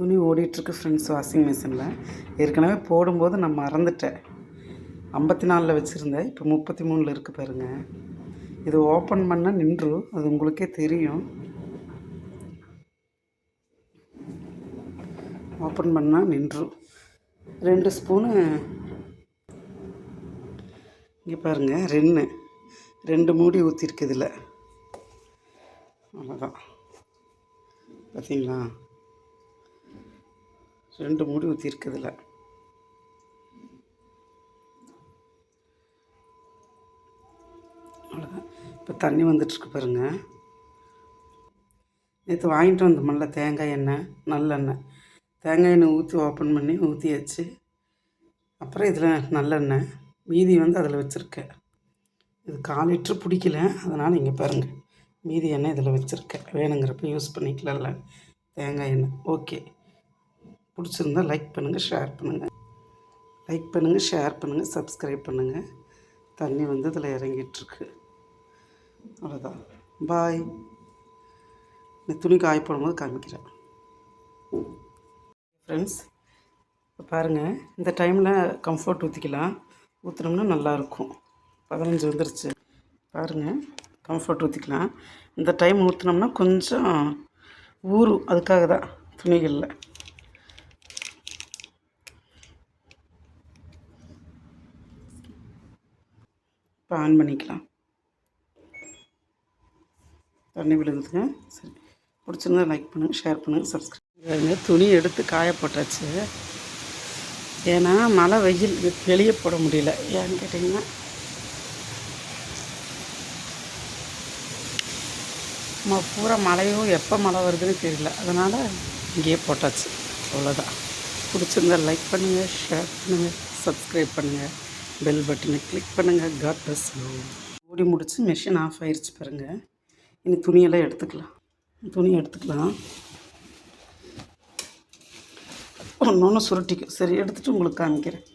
துணி ஓடிட்டுருக்கு friends washing மிஷினில் ஏற்கனவே போடும்போது நான் மறந்துட்டேன். ஐம்பத்தி நாலில் வச்சுருந்தேன் இப்போ முப்பத்தி மூணில் இருக்குது பாருங்கள் இது ஓப்பன் பண்ணால் நின்றும் அது உங்களுக்கே தெரியும். ஓப்பன் பண்ணால் நின்றும் ரெண்டு ஸ்பூனு இங்கே பாருங்கள் ரெண்டு ரெண்டு மூடி ஊற்றிருக்கு இதில். அவ்வளோதான் பார்த்தீங்களா ரெண்டு மூடி ஊற்றிருக்கு இதில் அவ்வளோதான் இப்போ தண்ணி வந்துட்டுருக்கு பாருங்க. நேற்று வாங்கிட்டு வந்தோம்ல தேங்காய் எண்ணெய் நல்லெண்ணெய். தேங்காய் எண்ணெய் ஊற்றி ஓப்பன் பண்ணி ஊற்றியாச்சு அப்புறம் இதில் நல்லெண்ணெய். மீதி வந்து அதில் வச்சுருக்கேன். இது கால் லிட்ரு பிடிக்கல. அதனால் இங்கே பாருங்கள் மீதி எண்ணெய் இதில் வச்சுருக்கேன். வேணுங்கிறப்ப யூஸ் பண்ணிக்கலாம்ல. தேங்காய் எண்ணெய். ஓகே பிடிச்சிருந்தா லைக் பண்ணுங்கள் ஷேர் பண்ணுங்கள் லைக் பண்ணுங்கள் ஷேர் பண்ணுங்கள் சப்ஸ்கிரைப் பண்ணுங்கள் தண்ணி வந்து இதில் இறங்கிட்டுருக்கு. அவ்வளோதான் பாய் இந்த துணி காய போடும்போது காமிக்கிறேன். ஃப்ரெண்ட்ஸ் இப்போ பாருங்கள் இந்த டைமில் கம்ஃபர்ட் ஊற்றிக்கலாம் ஊற்றுனோம்னா நல்லாயிருக்கும் பதினஞ்சு வந்துருச்சு. பாருங்கள் கம்ஃபர்ட் ஊற்றிக்கலாம் இந்த டைம் ஊற்றினோம்னா கொஞ்சம் ஊறும். அதுக்காக தான் துணிகளில். இப்போ ஆன் பண்ணிக்கலாம். தண்ணி விழுந்துங்க சரி. பிடிச்சிருந்தா லைக் பண்ணுங்கள் ஷேர் பண்ணுங்கள் சப்ஸ்கிரைப் துணி எடுத்து காய போட்டாச்சு. ஏன்னா மழை வெயில் வெளியே போட முடியல. ஏன்னு கேட்டிங்கன்னா பூரா மழையும் எப்போ மழை வருதுன்னு தெரியல. அதனால் இங்கேயே போட்டாச்சு. அவ்வளோதான் பிடிச்சிருந்தா லைக் பண்ணுங்கள் ஷேர் பண்ணுங்கள் சப்ஸ்கிரைப் பண்ணுங்கள் பெல் பட்டனை கிளிக் பண்ணுங்கள் காட் பஸ் ஓடி முடிச்சு மிஷின் ஆஃப் ஆயிடுச்சு பாருங்கள் இனி துணியெல்லாம் எடுத்துக்கலாம். துணி எடுத்துக்கலாம். ஒன்று ஒன்று சுருட்டிக்கும். சரி எடுத்துகிட்டு உங்களுக்கு காமிக்கிறேன்.